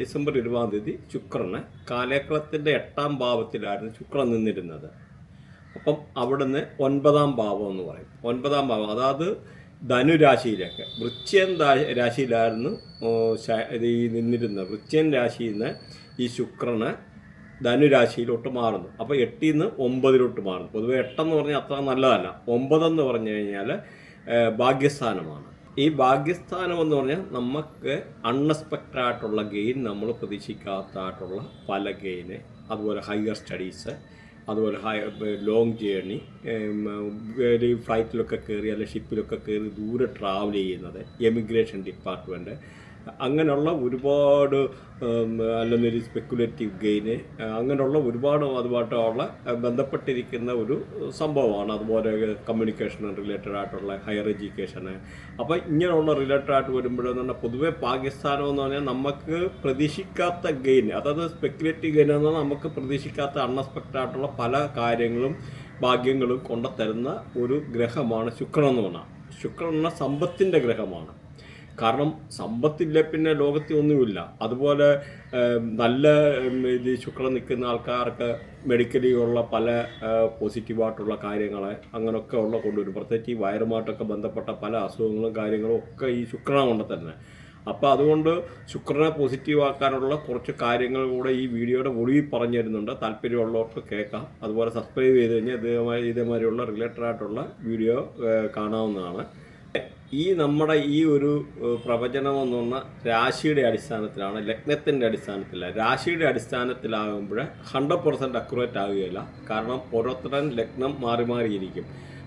December ഇരുപതാം തീയതി ശുക്രന് കാലേക്കളത്തിന്റെ എട്ടാം ഭാവത്തിലായിരുന്നു ശുക്രൻ നിന്നിരുന്നത്. അപ്പം അവിടുന്ന് ഒൻപതാം ഭാവം എന്ന് പറയും. ഒൻപതാം ഭാവം. അതായത് ധനുരാശിയിലൊക്കെ വൃശ്ചിയൻ ദാ- രാശിയിലായിരുന്നു ഈ നിന്നിരുന്നത്. വൃശ്ചിയൻ രാശിയിൽ നിന്ന് ഈ ശുക്രന് ധനുരാശിയിലോട്ട് മാറുന്നു. അപ്പോൾ എട്ടിൽ നിന്ന് ഒമ്പതിലോട്ട് മാറുന്നു. പൊതുവെ എട്ടെന്ന് പറഞ്ഞാൽ അത്ര നല്ലതല്ല. ഒമ്പതെന്ന് പറഞ്ഞു കഴിഞ്ഞാൽ ഭാഗ്യസ്ഥാനമാണ്. ഈ ഭാഗ്യസ്ഥാനം എന്ന് പറഞ്ഞാൽ നമുക്ക് അൺഎക്സ്പെക്റ്റഡ് ആയിട്ടുള്ള ഗെയിൻ നമ്മൾ പ്രതീക്ഷിക്കാത്തതായിട്ടുള്ള പല ഗെയിന് അതുപോലെ ഹയർ സ്റ്റഡീസ് അതുപോലെ ഹൈ ലോങ് ജേർണി ഒരു ഫ്ലൈറ്റിലൊക്കെ കയറി അല്ലെങ്കിൽ ഷിപ്പിലൊക്കെ കയറി ദൂരെ ട്രാവൽ ചെയ്യുന്നത് എമിഗ്രേഷൻ ഡിപ്പാർട്ട്മെന്റ് അങ്ങനെയുള്ള ഒരുപാട് അല്ലെന്നൊരു സ്പെക്കുലേറ്റീവ് ഗെയിന് അങ്ങനെയുള്ള ഒരുപാട് അതുമായിട്ടുള്ള ബന്ധപ്പെട്ടിരിക്കുന്ന ഒരു സംഭവമാണ്. അതുപോലെ കമ്മ്യൂണിക്കേഷൻ റിലേറ്റഡ് ആയിട്ടുള്ള ഹയർ എഡ്യൂക്കേഷന് അപ്പോൾ ഇങ്ങനെയുള്ള റിലേറ്റഡ് ആയിട്ട് വരുമ്പോഴെന്ന് പറഞ്ഞാൽ പൊതുവെ പാകിസ്ഥാനം എന്ന് പറഞ്ഞാൽ നമുക്ക് പ്രതീക്ഷിക്കാത്ത ഗെയിൻ അതായത് സ്പെക്കുലേറ്റീവ് ഗെയിൻ എന്ന് പറഞ്ഞാൽ നമുക്ക് പ്രതീക്ഷിക്കാത്ത അൺഎക്സ്പെക്റ്റഡ് ആയിട്ടുള്ള പല കാര്യങ്ങളും ഭാഗ്യങ്ങളും കൊണ്ടുത്തരുന്ന ഒരു ഗ്രഹമാണ് ശുക്രൻ എന്ന് പറഞ്ഞാൽ ശുക്രൻ എന്ന സമ്പത്തിന്റെ ഗ്രഹമാണ്. കാരണം സമ്പത്തില്ല പിന്നെ ലോകത്തിൽ ഒന്നുമില്ല. അതുപോലെ നല്ല ഇത് ശുക്രം നിൽക്കുന്ന ആൾക്കാർക്ക് മെഡിക്കലി ഉള്ള പല പോസിറ്റീവായിട്ടുള്ള കാര്യങ്ങൾ അങ്ങനെയൊക്കെ ഉള്ള കൊണ്ടുവരും. പ്രത്യേകിച്ച് ഈ വയറുമായിട്ടൊക്കെ ബന്ധപ്പെട്ട പല അസുഖങ്ങളും കാര്യങ്ങളും ഒക്കെ ഈ ശുക്രനെ കൊണ്ട് തന്നെ അപ്പോൾ അതുകൊണ്ട് ശുക്രനെ പോസിറ്റീവ് ആക്കാനുള്ള കുറച്ച് കാര്യങ്ങൾ കൂടെ ഈ വീഡിയോയുടെ ഒളിവിൽ പറഞ്ഞു തരുന്നുണ്ട് താല്പര്യമുള്ളവർക്ക് കേൾക്കാം. അതുപോലെ സബ്സ്ക്രൈബ് ചെയ്ത് കഴിഞ്ഞാൽ ഇതേമാതിരി ഇതേമാതിരിയുള്ള റിലേറ്റഡ് ആയിട്ടുള്ള വീഡിയോ കാണാവുന്നതാണ്. ഈ നമ്മുടെ ഈ ഒരു പ്രവചനം എന്ന് പറഞ്ഞാൽ രാശിയുടെ അടിസ്ഥാനത്തിലാണ് ലഗ്നത്തിന്റെ അടിസ്ഥാനത്തില രാശിയുടെ അടിസ്ഥാനത്തിലാകുമ്പോൾ ഹൺഡ്രഡ് പെർസെന്റ് അക്യുറേറ്റ് ആവുകയില്ല. കാരണം ഓരോരുത്തരും ലഗ്നം മാറി മാറിയിരിക്കും.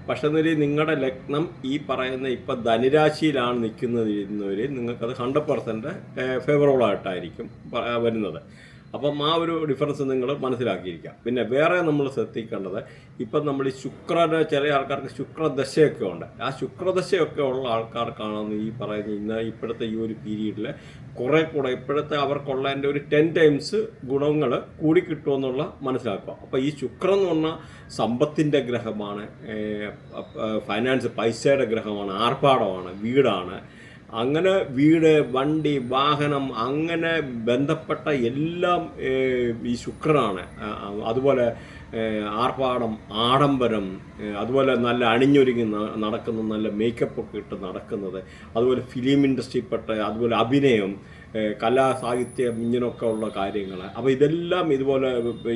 പക്ഷേ എന്നൊരു നിങ്ങളുടെ ലഗ്നം ഈ പറയുന്ന ഇപ്പം ധനുരാശിയിലാണ് നിൽക്കുന്നത് ഇരുന്നവർ നിങ്ങൾക്കത് ഹൺഡ്രഡ് പെർസെന്റ് പ- വരുന്നത്. അപ്പം ആ ഒരു ഡിഫറൻസ് നിങ്ങൾ മനസ്സിലാക്കിയിരിക്കാം. പിന്നെ വേറെ നമ്മൾ ശ്രദ്ധിക്കേണ്ടത് ഇപ്പം നമ്മൾ ഈ ശുക്രന് ചെറിയ ആൾക്കാർക്ക് ശുക്രദശയൊക്കെ ഉണ്ട്. ആ ശുക്രദശയൊക്കെ ഉള്ള ആൾക്കാർക്കാണ് ഈ പറയുന്ന ഇന്ന് ഇപ്പോഴത്തെ ഈ ഒരു പീരീഡിൽ കുറേ കൂടെ ഇപ്പോഴത്തെ അവർക്കുള്ളതിന്റെ ഒരു ടെൻ ടൈംസ് ഗുണങ്ങൾ കൂടി കിട്ടുമെന്നുള്ള മനസ്സിലാക്കുക. അപ്പോൾ ഈ ശുക്രൻ എന്ന് പറഞ്ഞാൽ സമ്പത്തിന്റെ ഗ്രഹമാണ് ഫൈനാൻസ് പൈസയുടെ ഗ്രഹമാണ് ആർഭാടമാണ് വീടാണ് അങ്ങനെ വീട് വണ്ടി വാഹനം അങ്ങനെ ബന്ധപ്പെട്ട എല്ലാം ഈ ശുക്രനാണ്. അതുപോലെ ആർപ്പാടം ആഡംബരം അതുപോലെ നല്ല അണിഞ്ഞൊരുങ്ങി നടക്കുന്ന നല്ല മേക്കപ്പൊക്കെ ഇട്ട് നടക്കുന്നത് അതുപോലെ ഫിലിം ഇൻഡസ്ട്രിയിൽപ്പെട്ട അതുപോലെ അഭിനയം കലാ സാഹിത്യം ഇങ്ങനെയൊക്കെ ഉള്ള കാര്യങ്ങൾ അപ്പോൾ ഇതെല്ലാം ഇതുപോലെ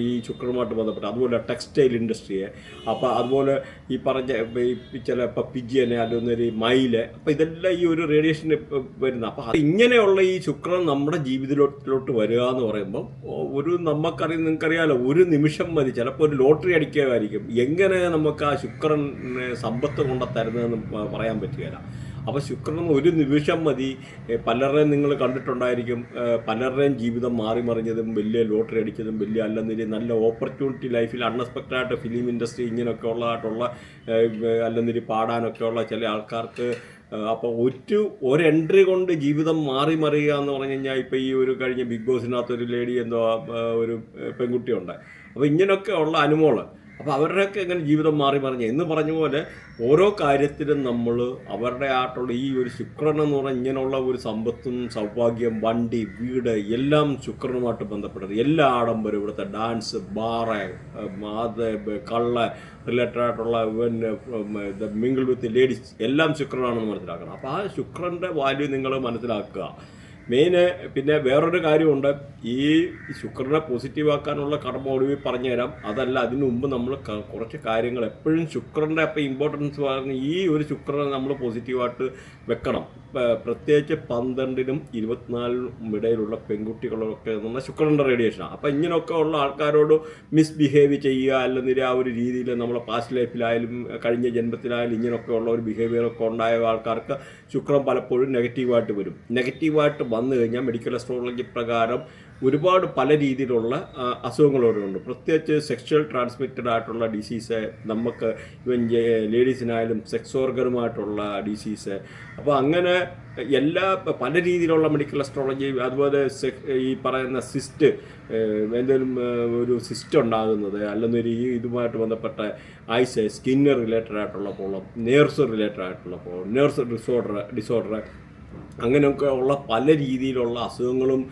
ഈ ശുക്രനുമായിട്ട് ബന്ധപ്പെട്ട് അതുപോലെ ടെക്സ്റ്റൈൽ ഇൻഡസ്ട്രിയെ അപ്പോൾ അതുപോലെ ഈ പറഞ്ഞ ഈ ചില ഇപ്പം പിജിയനെ അല്ലെങ്കിൽ മയിൽ അപ്പോൾ ഇതെല്ലാം ഈ ഒരു റേഡിയേഷൻ വരുന്ന അപ്പോൾ ഇങ്ങനെയുള്ള ഈ ശുക്രൻ നമ്മുടെ ജീവിതത്തിലോട്ട് വരിക എന്ന് പറയുമ്പോൾ ഒരു നമുക്കറിയാം നിങ്ങൾക്കറിയാലോ ഒരു നിമിഷം മതി. ചിലപ്പോൾ ഒരു ലോട്ടറി അടിക്കുകയായിരിക്കും എങ്ങനെ നമുക്ക് ആ ശുക്രനെ സമ്പത്ത് കൊണ്ടത്തരുന്നതെന്ന് പറയാൻ പറ്റുകയില്ല. അപ്പോൾ ശുക്രൻ ഒരു നിമിഷം മതി. പലരുടെയും നിങ്ങൾ കണ്ടിട്ടുണ്ടായിരിക്കും. പലരുടെയും ജീവിതം മാറി മറിഞ്ഞതും വലിയ ലോട്ടറി അടിച്ചതും വലിയ അല്ലെന്നിരി നല്ല ഓപ്പർച്യൂണിറ്റി ലൈഫിൽ അൺഎക്സ്പെക്റ്റഡ് ആയിട്ട് ഫിലിം ഇൻഡസ്ട്രി ഇങ്ങനെയൊക്കെ ഉള്ളതായിട്ടുള്ള അല്ലെന്നില്ല അല്ലെന്നിരി പാടാനൊക്കെ ഉള്ള ചില ആൾക്കാർക്ക് അപ്പോൾ ഒരു ഒരു എൻട്രി കൊണ്ട് ജീവിതം മാറി മറിയുക എന്ന് പറഞ്ഞു കഴിഞ്ഞാൽ ഇപ്പോൾ ഈ ഒരു കഴിഞ്ഞ ബിഗ് ബോസിനകത്ത് ഒരു ലേഡി എന്തോ ഒരു പെൺകുട്ടിയുണ്ട്. അപ്പോൾ ഇങ്ങനെയൊക്കെ ഉള്ള അനുമോൾ അപ്പോൾ അവരുടെയൊക്കെ എങ്ങനെ ജീവിതം മാറി മറിഞ്ഞു. എന്ന് പറഞ്ഞ പോലെ ഓരോ കാര്യത്തിലും നമ്മൾ അവരുടെ ആയിട്ടുള്ള ഈ ഒരു ശുക്രൻ എന്ന് പറഞ്ഞാൽ ഇങ്ങനെയുള്ള ഒരു സമ്പത്തും സൗഭാഗ്യം വണ്ടി വീട് എല്ലാം ശുക്രനുമായിട്ട് ബന്ധപ്പെട്ടത് എല്ലാ ആഡംബരം ഇവിടുത്തെ ഡാൻസ് ബാറ് അത് കള്ള റിലേറ്റഡ് ആയിട്ടുള്ള പിന്നെ മിങ്കിൾ വിത്ത് ലേഡീസ് എല്ലാം ശുക്രനാണെന്ന് മനസ്സിലാക്കണം. അപ്പോൾ ആ ശുക്രന്റെ വാല്യൂ നിങ്ങൾ മനസ്സിലാക്കുക. മെയിന് പിന്നെ വേറൊരു കാര്യമുണ്ട്. ഈ ശുക്രനെ പോസിറ്റീവ് ആക്കാനുള്ള കർമ്മ ഒടുവിൽ പറഞ്ഞുതരാം. അതല്ല അതിനു മുമ്പ് നമ്മൾ കുറച്ച് കാര്യങ്ങൾ എപ്പോഴും ശുക്രന്റെ അപ്പം ഇമ്പോർട്ടൻസ് പറഞ്ഞ് ഈ ഒരു ശുക്രനെ നമ്മൾ പോസിറ്റീവായിട്ട് വെക്കണം. പ്രത്യേകിച്ച് പന്ത്രണ്ടിനും ഇരുപത്തിനാലിനും ഇടയിലുള്ള പെൺകുട്ടികളൊക്കെ എന്ന് പറഞ്ഞാൽ ശുക്രന്റെ റേഡിയേഷനാണ് അപ്പം ഇങ്ങനെയൊക്കെ ഉള്ള ആൾക്കാരോട് മിസ്ബിഹേവ് ചെയ്യുക അല്ലെങ്കിൽ ആ ഒരു രീതിയിൽ നമ്മളെ പാസ്റ്റ് ലൈഫിലായാലും കഴിഞ്ഞ ജന്മത്തിലായാലും ഇങ്ങനെയൊക്കെ ഉള്ള ഒരു ബിഹേവിയറൊക്കെ ഉണ്ടായ ആൾക്കാർക്ക് ശുക്രൻ പലപ്പോഴും നെഗറ്റീവായിട്ട് വരും. നെഗറ്റീവായിട്ട് വന്നു കഴിഞ്ഞാൽ മെഡിക്കൽ അസ്ട്രോളജി പ്രകാരം ഒരുപാട് പല രീതിയിലുള്ള അസുഖങ്ങളോടുണ്ട് പ്രത്യേകിച്ച് സെക്ഷൽ ട്രാൻസ്മിറ്റഡ് ആയിട്ടുള്ള ഡിസീസ് നമുക്ക് ഇവൻ ലേഡീസിനായാലും സെക്സ് ഓർഗനുമായിട്ടുള്ള ഡിസീസ് അപ്പോൾ അങ്ങനെ എല്ലാ പല രീതിയിലുള്ള മെഡിക്കൽ അസ്ട്രോളജി അതുപോലെ ഈ പറയുന്ന സിസ്റ്റ് എന്തെങ്കിലും ഒരു സിസ്റ്റം ഉണ്ടാകുന്നത് അല്ലെന്നൊരു ഈ ഇതുമായിട്ട് ബന്ധപ്പെട്ട ഐസ് സ്കിന്ന് റിലേറ്റഡ് ആയിട്ടുള്ള പ്രോബ്ലം നേഴ്സ് റിലേറ്റഡ് ആയിട്ടുള്ള പ്രോബ്ലം നേഴ്സ് ഡിസോർഡർ ഡിസോർഡർ അങ്ങനെയൊക്കെ ഉള്ള പല രീതിയിലുള്ള അസുഖങ്ങളും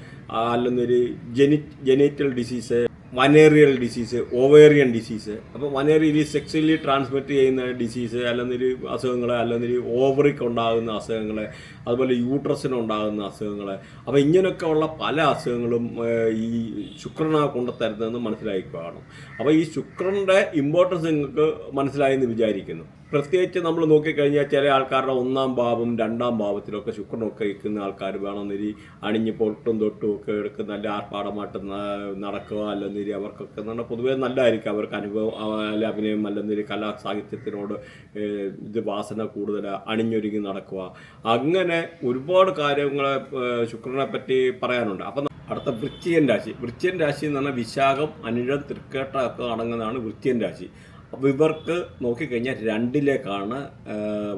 അല്ലെന്നൊരു Jeni genital disease venereal disease ovarian disease അപ്പോൾ വനേറിയൽ സെക്സ്വലി ട്രാൻസ്മിറ്റ് ചെയ്യുന്ന ഡിസീസ് അല്ലെന്നൊരു അസുഖങ്ങൾ അല്ലെന്നൊരു ഓവറിക്ക് ഉണ്ടാകുന്ന അസുഖങ്ങൾ അതുപോലെ യൂട്രസിന് ഉണ്ടാകുന്ന അസുഖങ്ങൾ അപ്പോൾ ഇങ്ങനെയൊക്കെ ഉള്ള പല അസുഖങ്ങളും ഈ ശുക്രനാ കൊണ്ട് തരുന്നതെന്ന് കാണും അപ്പോൾ ഈ ശുക്രന്റെ ഇമ്പോർട്ടൻസ് നിങ്ങൾക്ക് മനസ്സിലായെന്ന് വിചാരിക്കുന്നു. പ്രത്യേകിച്ച് നമ്മൾ നോക്കിക്കഴിഞ്ഞാൽ ചില ആൾക്കാരുടെ ഒന്നാം ഭാവം രണ്ടാം ഭാവത്തിലൊക്കെ ശുക്രനൊക്കെ ഇരിക്കുന്ന ആൾക്കാർ വേണമെന്നൊരു അണിഞ്ഞ് പൊട്ടും തൊട്ടും ഒക്കെ എടുക്കുന്ന നല്ല ആർപ്പാടമായിട്ട് നടക്കുക നടക്കുക അല്ലെന്നൊരു അവർക്കൊക്കെ എന്ന് പറഞ്ഞാൽ പൊതുവേ നല്ലതായിരിക്കും. അവർക്ക് അനുഭവം അല്ല അഭിനയം അല്ലെന്നൊരു കലാ സാഹിത്യത്തിനോട് ഇത് വാസന കൂടുതൽ അണിഞ്ഞൊരുങ്ങി നടക്കുക. അങ്ങനെ ഒരുപാട് കാര്യങ്ങളെ ശുക്രനെ പറ്റി പറയാനുണ്ട്. അപ്പം അടുത്ത വൃശ്ചികൻ രാശി. വൃശ്ചികൻ രാശി എന്ന് പറഞ്ഞാൽ വിശാഖം അനിഴം തൃക്കേട്ട ഒക്കെ അടങ്ങുന്നതാണ് വൃശ്ചികൻ രാശി. അപ്പോൾ ഇവർക്ക് നോക്കിക്കഴിഞ്ഞാൽ രണ്ടിലേക്കാണ്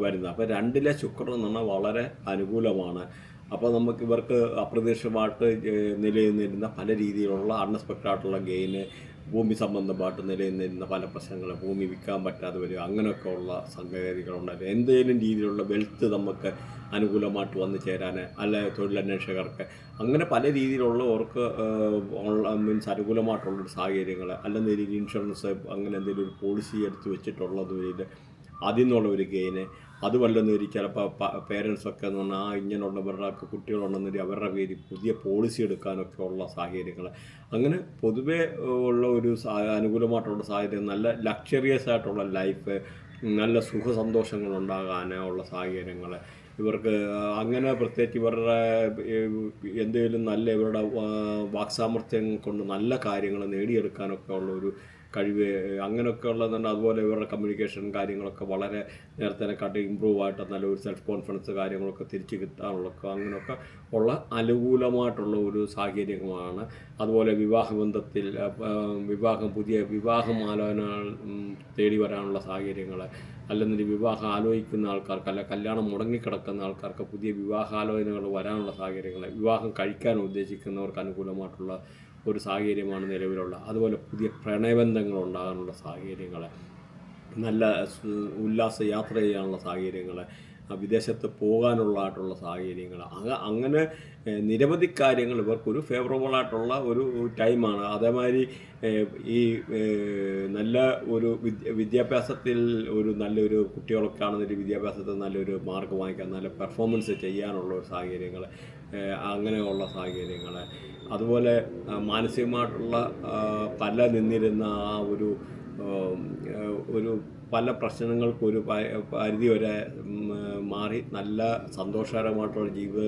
വരുന്നത്. അപ്പോൾ രണ്ടിലെ ശുക്രൻ എന്ന് പറഞ്ഞാൽ വളരെ അനുകൂലമാണ്. അപ്പോൾ നമുക്ക് ഇവർക്ക് അപ്രതീക്ഷിതമായിട്ട് ഏഹ്, നിലനിന്നിരുന്ന പല രീതിയിലുള്ള അൺഎക്സ്പെക്റ്റഡ് ആയിട്ടുള്ള ഗെയിന് ഭൂമി സംബന്ധമായിട്ട് നിലനിന്നിരുന്ന പല പ്രശ്നങ്ങൾ ഭൂമി വിൽക്കാൻ പറ്റാതെ വരിക അങ്ങനെയൊക്കെ ഉള്ള സംഗതികളുണ്ടായിരുന്നു. എന്തെങ്കിലും രീതിയിലുള്ള വെൽത്ത് നമുക്ക് അനുകൂലമായിട്ട് വന്നു ചേരാൻ അല്ലെ തൊഴിലന്വേഷകർക്ക് അങ്ങനെ പല രീതിയിലുള്ളവർക്ക് മീൻസ് അനുകൂലമായിട്ടുള്ളൊരു സാഹചര്യങ്ങൾ അല്ലെങ്കിൽ ഇൻഷുറൻസ് അങ്ങനെ എന്തെങ്കിലും ഒരു പോളിസി എടുത്ത് വെച്ചിട്ടുള്ളത് അതിൽ നിന്നുള്ള ഒരു ഗെയിന് അത് വല്ലെന്നൊരു ചിലപ്പോൾ പേരൻസൊക്കെ എന്ന് പറഞ്ഞാൽ ആ ഇങ്ങനെയുള്ളവരുടെ കുട്ടികളുണ്ടെന്നൊരു അവരുടെ പേര് പുതിയ പോളിസി എടുക്കാനൊക്കെ ഉള്ള സാഹചര്യങ്ങൾ അങ്ങനെ പൊതുവേ ഉള്ള ഒരു അനുകൂലമായിട്ടുള്ള സാഹചര്യം നല്ല ലക്ഷറിയസ് ആയിട്ടുള്ള ലൈഫ് നല്ല സുഖ സന്തോഷങ്ങളുണ്ടാകാനുള്ള സാഹചര്യങ്ങൾ ഇവർക്ക് അങ്ങനെ പ്രത്യേകിച്ച് ഇവരുടെ എന്തെങ്കിലും നല്ല ഇവരുടെ വാക്സാമർത്ഥ്യം കൊണ്ട് നല്ല കാര്യങ്ങൾ നേടിയെടുക്കാനൊക്കെ ഉള്ള ഒരു കഴിവ് അങ്ങനെയൊക്കെ തന്നെ അതുപോലെ ഇവരുടെ കമ്മ്യൂണിക്കേഷൻ കാര്യങ്ങളൊക്കെ വളരെ നേരത്തേനെക്കാട്ടി ഇമ്പ്രൂവ് ആയിട്ട് നല്ല ഒരു സെൽഫ് കോൺഫിഡൻസ് കാര്യങ്ങളൊക്കെ തിരിച്ചു കിട്ടാനുള്ള അങ്ങനെയൊക്കെ ഉള്ള അനുകൂലമായിട്ടുള്ള ഒരു സാഹചര്യമാണ് അതുപോലെ വിവാഹബന്ധത്തിൽ ബന്ധത്തിൽ വിവാഹം പുതിയ വിവാഹം ആലോചന തേടി വരാനുള്ള സാഹചര്യങ്ങൾ അല്ലെങ്കിൽ വിവാഹം ആലോചിക്കുന്ന ആൾക്കാർക്ക് അല്ല കല്യാണം മുടങ്ങിക്കിടക്കുന്ന ആൾക്കാർക്ക് പുതിയ വിവാഹാലോചനകൾ വരാനുള്ള സാഹചര്യങ്ങൾ വിവാഹം കഴിക്കാൻ ഉദ്ദേശിക്കുന്നവർക്ക് അനുകൂലമായിട്ടുള്ള ഒരു സാഹചര്യമാണ് നിലവിലുള്ള. അതുപോലെ പുതിയ പ്രണയബന്ധങ്ങൾ ഉണ്ടാകാനുള്ള സാഹചര്യങ്ങൾ നല്ല ഉല്ലാസ യാത്ര ചെയ്യാനുള്ള സാഹചര്യങ്ങൾ വിദേശത്ത് പോകാനുള്ളതായിട്ടുള്ള സാഹചര്യങ്ങൾ അങ്ങ അങ്ങനെ നിരവധി കാര്യങ്ങൾ ഇവർക്കൊരു ഫേവറബിൾ ആയിട്ടുള്ള ഒരു ടൈമാണ്. അതേമാതിരി ഈ നല്ല ഒരു വിദ്യ വിദ്യാഭ്യാസത്തിൽ ഒരു നല്ലൊരു കുട്ടികളൊക്കെ ആണെന്നൊരു വിദ്യാഭ്യാസത്തിൽ നല്ലൊരു മാർക്ക് വാങ്ങിക്കാൻ നല്ല പെർഫോമൻസ് ചെയ്യാനുള്ള സാഹചര്യങ്ങൾ അങ്ങനെയുള്ള സാഹചര്യങ്ങൾ അതുപോലെ മാനസികമായിട്ടുള്ള പല നിന്നിരുന്ന ആ ഒരു ഒരു പല പ്രശ്നങ്ങൾക്കും ഒരു പരിധി വരെ മാറി. നല്ല സന്തോഷകരമായിട്ടുള്ള ജീവിത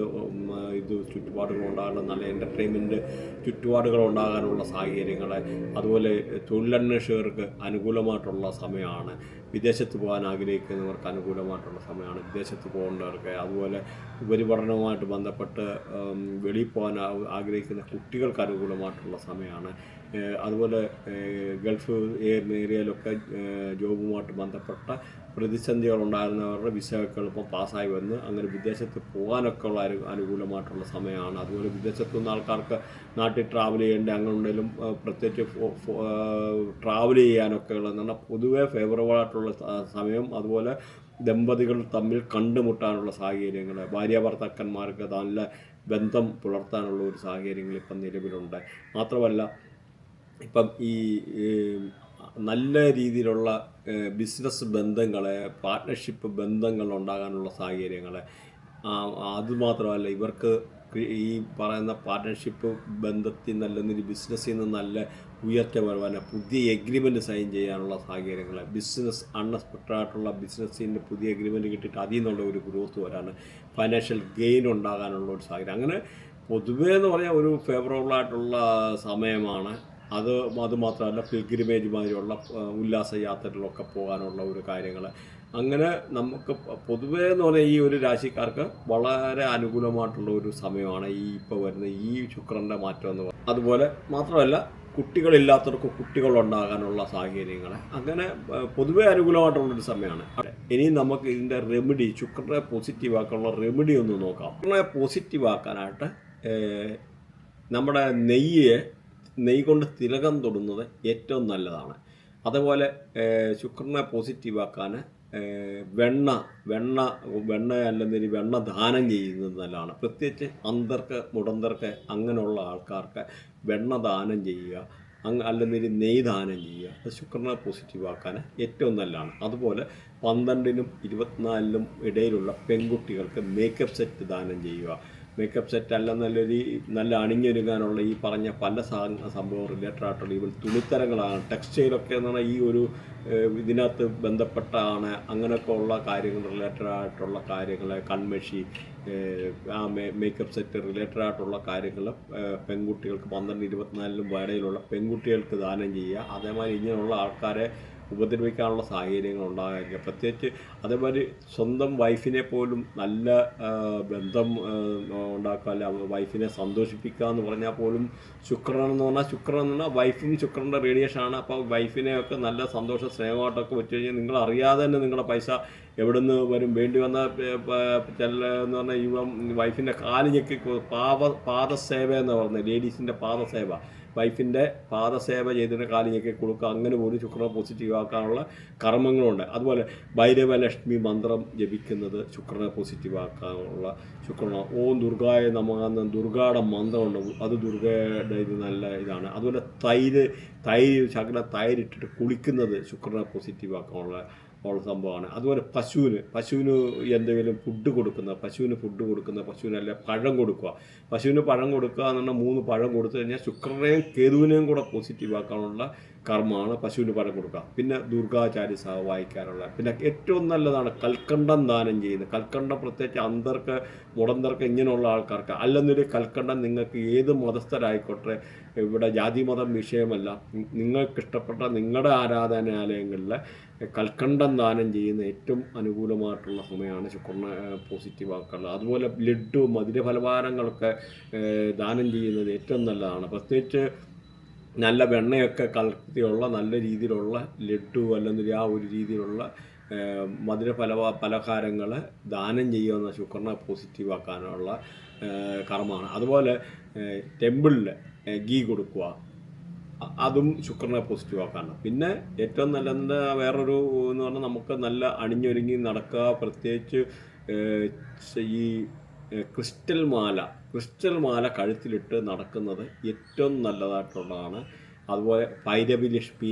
ഇത് ചുറ്റുപാടുകൾ ഉണ്ടാകാനുള്ള നല്ല എന്റർടൈൻമെന്റ് ചുറ്റുപാടുകൾ ഉണ്ടാകാനുള്ള സാഹചര്യങ്ങൾ അതുപോലെ തൊഴിലന്വേഷകർക്ക് അനുകൂലമായിട്ടുള്ള സമയമാണ്. വിദേശത്ത് പോകാൻ ആഗ്രഹിക്കുന്നവർക്ക് അനുകൂലമായിട്ടുള്ള സമയമാണ്. വിദേശത്ത് പോകേണ്ടവർക്ക് അതുപോലെ ഉപരിപഠനവുമായിട്ട് ബന്ധപ്പെട്ട് വെളിയിൽ പോകാൻ ആഗ്രഹിക്കുന്ന കുട്ടികൾക്ക് അനുകൂലമായിട്ടുള്ള സമയമാണ്. അതുപോലെ ഗൾഫ് ഏരിയയിലൊക്കെ ജോബുമായിട്ട് ബന്ധപ്പെട്ട പ്രതിസന്ധികൾ ഉണ്ടായിരുന്നവരുടെ വിസയൊക്കെ എളുപ്പം പാസ്സായി വന്ന് അങ്ങനെ വിദേശത്ത് പോകാനൊക്കെ ഉള്ള അനുകൂലമായിട്ടുള്ള സമയമാണ്. അതുപോലെ വിദേശത്തു നിന്ന് ആൾക്കാർക്ക് നാട്ടിൽ ട്രാവൽ ചെയ്യേണ്ട അങ്ങനെ ഉണ്ടെങ്കിലും ഏഹ് പ്രത്യേകിച്ച് ട്രാവൽ ചെയ്യാനൊക്കെ ഉള്ളത് എന്നാൽ പൊതുവെ ഫേവറബിൾ ആയിട്ടുള്ള സമയം. അതുപോലെ ദമ്പതികൾ തമ്മിൽ കണ്ടുമുട്ടാനുള്ള സാഹചര്യങ്ങൾ ഭാര്യ ഭർത്താക്കന്മാർക്ക് നല്ല ബന്ധം പുലർത്താനുള്ള ഒരു സാഹചര്യങ്ങൾ ഇപ്പം നിലവിലുണ്ട്. മാത്രമല്ല ഇപ്പം ഈ നല്ല രീതിയിലുള്ള ബിസിനസ് ബന്ധങ്ങളെ പാർട്ട്ണർഷിപ്പ് ബന്ധങ്ങൾ ഉണ്ടാകാനുള്ള സാഹചര്യങ്ങൾ അതുമാത്രമല്ല ഇവർക്ക് ഈ പറയുന്ന പാർട്ട്ണർഷിപ്പ് ബന്ധത്തിൽ നല്ല ബിസിനസ്സിൽ നിന്ന് നല്ല ഉയർച്ച വരുവാൻ പുതിയ എഗ്രിമെന്റ് സൈൻ ചെയ്യാനുള്ള സാഹചര്യങ്ങൾ ബിസിനസ് അൺഎക്സ്പെക്റ്റഡ് ആയിട്ടുള്ള ബിസിനസ്സിന്റെ പുതിയ എഗ്രിമെന്റ് കിട്ടിയിട്ട് അതിൽ നിന്നുള്ള ഒരു ഗ്രോത്ത് വരാൻ ഫൈനാൻഷ്യൽ ഗെയിൻ ഉണ്ടാകാനുള്ള ഒരു സാഹചര്യം. അങ്ങനെ പൊതുവേ എന്ന് പറഞ്ഞാൽ ഒരു ഫേവറബിൾ ആയിട്ടുള്ള സമയമാണ്. അത് അത് മാത്രമല്ല പിൽഗ്രിമേജ് മാതിരിയുള്ള ഉല്ലാസ യാത്രകളിലൊക്കെ പോകാനുള്ള ഒരു കാര്യങ്ങൾ അങ്ങനെ നമുക്ക് പൊതുവേ എന്ന് പറഞ്ഞാൽ ഈ ഒരു രാശിക്കാർക്ക് വളരെ അനുകൂലമായിട്ടുള്ള ഒരു സമയമാണ് ഈ ഇപ്പോൾ വരുന്ന ഈ ശുക്രന്റെ മാറ്റം എന്ന് പറയുന്നത്. അതുപോലെ മാത്രമല്ല കുട്ടികളില്ലാത്തവർക്ക് കുട്ടികളുണ്ടാകാനുള്ള സാഹചര്യങ്ങൾ അങ്ങനെ പൊതുവേ അനുകൂലമായിട്ടുള്ളൊരു സമയമാണ്. ഇനി നമുക്ക് ഇതിന്റെ റെമഡി ശുക്രനെ പോസിറ്റീവ് ആക്കാനുള്ള റെമഡി ഒന്ന് നോക്കാം. ശുക്രനെ പോസിറ്റീവ് ആക്കാനായിട്ട് നമ്മുടെ നെയ്യെ നെയ്യ് കൊണ്ട് തിലകം തൊടുന്നത് ഏറ്റവും നല്ലതാണ്. അതുപോലെ ശുക്രനെ പോസിറ്റീവ് ആക്കാൻ വെണ്ണ വെണ്ണ വെണ്ണ അല്ലെന്നൊരു വെണ്ണ ദാനം ചെയ്യുന്നത് നല്ലതാണ്. പ്രത്യേകിച്ച് അന്തർക്ക് മുടന്തർക്ക് അങ്ങനെയുള്ള ആൾക്കാർക്ക് വെണ്ണ ദാനം ചെയ്യുക അങ്ങ് അല്ലെന്നൊരു നെയ് ദാനം ചെയ്യുക അത് ശുക്രനെ പോസിറ്റീവ് ആക്കാൻ ഏറ്റവും നല്ലതാണ്. അതുപോലെ പന്ത്രണ്ടിനും ഇരുപത്തിനാലിനും ഇടയിലുള്ള പെൺകുട്ടികൾക്ക് മേക്കപ്പ് സെറ്റ് ദാനം ചെയ്യുക മേക്കപ്പ് സെറ്റ് അല്ല നല്ലൊരു നല്ല അണിഞ്ഞൊരുങ്ങാനുള്ള ഈ പറഞ്ഞ പല സംഭവം റിലേറ്റഡ് ആയിട്ടുള്ള ഈവൻ തുണിത്തരങ്ങളാണ്. ടെക്സ്റ്റൈലൊക്കെ എന്ന് പറഞ്ഞാൽ ഈ ഒരു ഇതിനകത്ത് ബന്ധപ്പെട്ടാണ് അങ്ങനെയൊക്കെ ഉള്ള കാര്യങ്ങൾ റിലേറ്റഡ് ആയിട്ടുള്ള കാര്യങ്ങൾ കൺമഷി ആ മേക്കപ്പ് സെറ്റ് റിലേറ്റഡ് ആയിട്ടുള്ള കാര്യങ്ങൾ പെൺകുട്ടികൾക്ക് പന്ത്രണ്ട് ഇരുപത്തിനാലിലും വരയിലുള്ള പെൺകുട്ടികൾക്ക് ദാനം ചെയ്യുക. അതേമാതിരി ഇങ്ങനെയുള്ള ആൾക്കാരെ ഉപദ്രവിക്കാനുള്ള സാഹചര്യങ്ങൾ ഉണ്ടാകാതിരിക്കുക പ്രത്യേകിച്ച് അതേമാതിരി സ്വന്തം വൈഫിനെ പോലും നല്ല ബന്ധം ഉണ്ടാക്കുക അല്ല വൈഫിനെ സന്തോഷിപ്പിക്കുക എന്ന് പറഞ്ഞാൽ പോലും ശുക്രൻ എന്ന് പറഞ്ഞാൽ ശുക്രൻ എന്ന് പറഞ്ഞാൽ വൈഫും ശുക്രന്റെ റേഡിയേഷൻ ആണ് അപ്പോൾ വൈഫിനെയൊക്കെ നല്ല സന്തോഷ സ്നേഹമായിട്ടൊക്കെ വെച്ച് കഴിഞ്ഞാൽ നിങ്ങൾ അറിയാതെ തന്നെ നിങ്ങളുടെ പൈസ എവിടെ നിന്ന് വരും? വേണ്ടി വന്ന ചില എന്ന് പറഞ്ഞാൽ ഇവ വൈഫിന്റെ കാൽ ഞെക്കി പാദ പാവ പാദസേവ എന്ന് പറഞ്ഞത് ലേഡീസിന്റെ പാദസേവ. വൈഫിന്റെ പാദസേവ ചെയ്തിട്ട് കാലിലേക്ക് ഞെക്കി കൊടുക്കുക അങ്ങനെ പോലും ശുക്രനെ പോസിറ്റീവ് ആക്കാനുള്ള കർമ്മങ്ങളുണ്ട്. അതുപോലെ ഭൈരവലക്ഷ്മി മന്ത്രം ജപിക്കുന്നത് ശുക്രനെ പോസിറ്റീവ് ആക്കാനുള്ള ശുക്രന. ഓം ദുർഗായ നമാന്ന ദുർഗയുടെ മന്ത്രമുണ്ട് അത് ദുർഗയുടെ ഇത് നല്ല ഇതാണ്. അതുപോലെ തൈര് തൈര് ശകല തൈരിട്ടിട്ട് കുളിക്കുന്നത് ശുക്രനെ പോസിറ്റീവ് ആക്കാനുള്ള ഉള്ള സംഭവമാണ്. അതുപോലെ പശുവിന് പശുവിന് എന്തെങ്കിലും ഫുഡ് കൊടുക്കുന്ന പശുവിന് ഫുഡ് കൊടുക്കുന്ന പശുവിന് അല്ല പഴം കൊടുക്കുക. പശുവിന് പഴം കൊടുക്കുക എന്ന് പറഞ്ഞാൽ മൂന്ന് പഴം കൊടുത്തു കഴിഞ്ഞാൽ ശുക്രനെയും കേതുവിനെയും കൂടെ പോസിറ്റീവ് ആക്കാനുള്ള കർമ്മമാണ് പശുവിന് പഴം കൊടുക്കുക. പിന്നെ ദുർഗാചാര്യ സഹ വായിക്കാനുള്ള പിന്നെ ഏറ്റവും നല്ലതാണ് കൽക്കണ്ടം ദാനം ചെയ്യുന്നത് കൽക്കണ്ടം പ്രത്യേകിച്ച് അന്തർക്ക് മുടന്തർക്ക് ഇങ്ങനെയുള്ള ആൾക്കാർക്ക് അല്ലെന്നൊരു കൽക്കണ്ടം നിങ്ങൾക്ക് ഏത് മതസ്ഥരായിക്കോട്ടെ ഇവിടെ ജാതി മതം വിഷയമല്ല. നിങ്ങൾക്ക് ഇഷ്ടപ്പെട്ട നിങ്ങളുടെ ആരാധനാലയങ്ങളിൽ കൽക്കണ്ടം ദാനം ചെയ്യുന്ന ഏറ്റവും അനുകൂലമായിട്ടുള്ള സമയമാണ് ശുക്രനെ പോസിറ്റീവ് ആക്കാനുള്ളത് അതുപോലെ ലഡ്ഡു മധുരഫലഭാരങ്ങളൊക്കെ ദാനം ചെയ്യുന്നത് ഏറ്റവും നല്ലതാണ്. പ്രത്യേകിച്ച് നല്ല വെണ്ണയൊക്കെ കലർത്തിയുള്ള നല്ല രീതിയിലുള്ള ലഡ്ഡു അല്ലെങ്കിൽ ആ ഒരു രീതിയിലുള്ള മധുര പല പലഹാരങ്ങൾ ദാനം ചെയ്യുന്ന ശുക്രനെ പോസിറ്റീവ് ആക്കാനുള്ള കർമ്മമാണ്. അതുപോലെ ടെമ്പിളിൽ ഗീ കൊടുക്കുക. അതും ശുക്രനെ പോസിറ്റീവ് ആക്കാനാണ്. പിന്നെ ഏറ്റവും നല്ലത് വേറൊരു എന്ന് പറഞ്ഞാൽ നമുക്ക് നല്ല അണിഞ്ഞൊരുങ്ങി നടക്കുക പ്രത്യേകിച്ച് ഈ ക്രിസ്റ്റൽ മാല ക്രിസ്റ്റൽ മാല കഴുത്തിലിട്ട് നടക്കുന്നത് ഏറ്റവും നല്ലതായിട്ടുള്ളതാണ്. അതുപോലെ ഭൈരവി ലക്ഷ്മി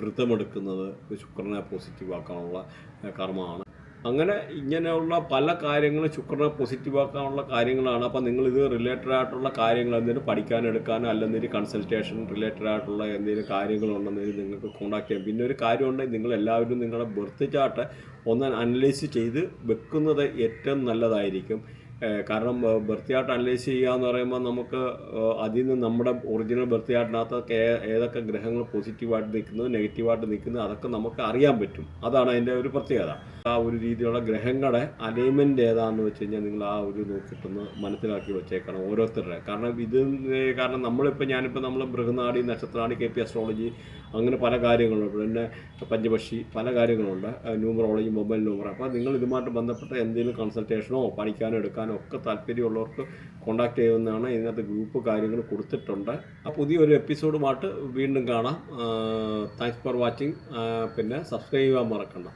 വ്രതമെടുക്കുന്നത് ശുക്രനെ പോസിറ്റീവ് ആക്കാനുള്ള കർമ്മമാണ്. അങ്ങനെ ഇങ്ങനെയുള്ള പല കാര്യങ്ങളും ശുക്രനെ പോസിറ്റീവ് ആക്കാനുള്ള കാര്യങ്ങളാണ്. അപ്പോൾ നിങ്ങൾ ഇത് റിലേറ്റഡ് ആയിട്ടുള്ള കാര്യങ്ങൾ എന്തെങ്കിലും പഠിക്കാൻ എടുക്കാനോ അല്ലെന്നൊരു കൺസൾട്ടേഷൻ റിലേറ്റഡ് ആയിട്ടുള്ള എന്തെങ്കിലും കാര്യങ്ങളുണ്ടെന്നെങ്കിൽ നിങ്ങൾക്ക് കോൺടാക്ട് ചെയ്യാം. പിന്നെ ഒരു കാര്യമുണ്ടെങ്കിൽ നിങ്ങൾ എല്ലാവരും നിങ്ങളുടെ ബർത്ത് ചാർട്ട് ഒന്ന് അനലൈസ് ചെയ്ത് വെക്കുന്നത് ഏറ്റവും നല്ലതായിരിക്കും. കാരണം ബർത്ത് ചാർട്ട് അനലൈസ് ചെയ്യുക എന്ന് പറയുമ്പോൾ നമുക്ക് അതിൽ നിന്ന് നമ്മുടെ ഒറിജിനൽ ബർത്ത് ചാർട്ടിനകത്തൊക്കെ ഏ- ഏതൊക്കെ ഗ്രഹങ്ങൾ പോസിറ്റീവായിട്ട് നിൽക്കുന്നത് നെഗറ്റീവായിട്ട് നിൽക്കുന്നത് അതൊക്കെ നമുക്ക് അറിയാൻ പറ്റും. അതാണ് അതിന്റെ ഒരു പ്രത്യേകത. ആ ഒരു രീതിയിലുള്ള ഗ്രഹങ്ങളുടെ അലൈൻമെന്റ് ഏതാണെന്ന് വെച്ച് കഴിഞ്ഞാൽ നിങ്ങൾ ആ ഒരു നോക്കിയിട്ടൊന്ന് മനസ്സിലാക്കി വെച്ചേക്കണം ഓരോരുത്തരുടെ. കാരണം ഇത് കാരണം നമ്മളിപ്പോൾ ഞാനിപ്പോൾ നമ്മൾ ബൃഹനാടി നക്ഷത്രാടി കെ പി അസ്ട്രോളജി അങ്ങനെ പല കാര്യങ്ങളുണ്ട്. പിന്നെ പഞ്ചപക്ഷി പല കാര്യങ്ങളുണ്ട്. ന്യൂമറോളജി മൊബൈൽ നമ്പർ അപ്പോൾ നിങ്ങൾ ഇതുമായിട്ട് ബന്ധപ്പെട്ട എന്തെങ്കിലും കൺസൾട്ടേഷനോ പഠിക്കാനോ എടുക്കാനോ ഒക്കെ താല്പര്യമുള്ളവർക്ക് കോൺടാക്ട് ചെയ്യുന്നതാണ് ഇതിനകത്ത് ഗ്രൂപ്പ് കാര്യങ്ങൾ കൊടുത്തിട്ടുണ്ട്. ആ പുതിയൊരു എപ്പിസോഡുമായിട്ട് വീണ്ടും കാണാം. താങ്ക്സ് ഫോർ വാച്ചിങ് പിന്നെ സബ്സ്ക്രൈബ് ചെയ്യാൻ മറക്കണ്ട.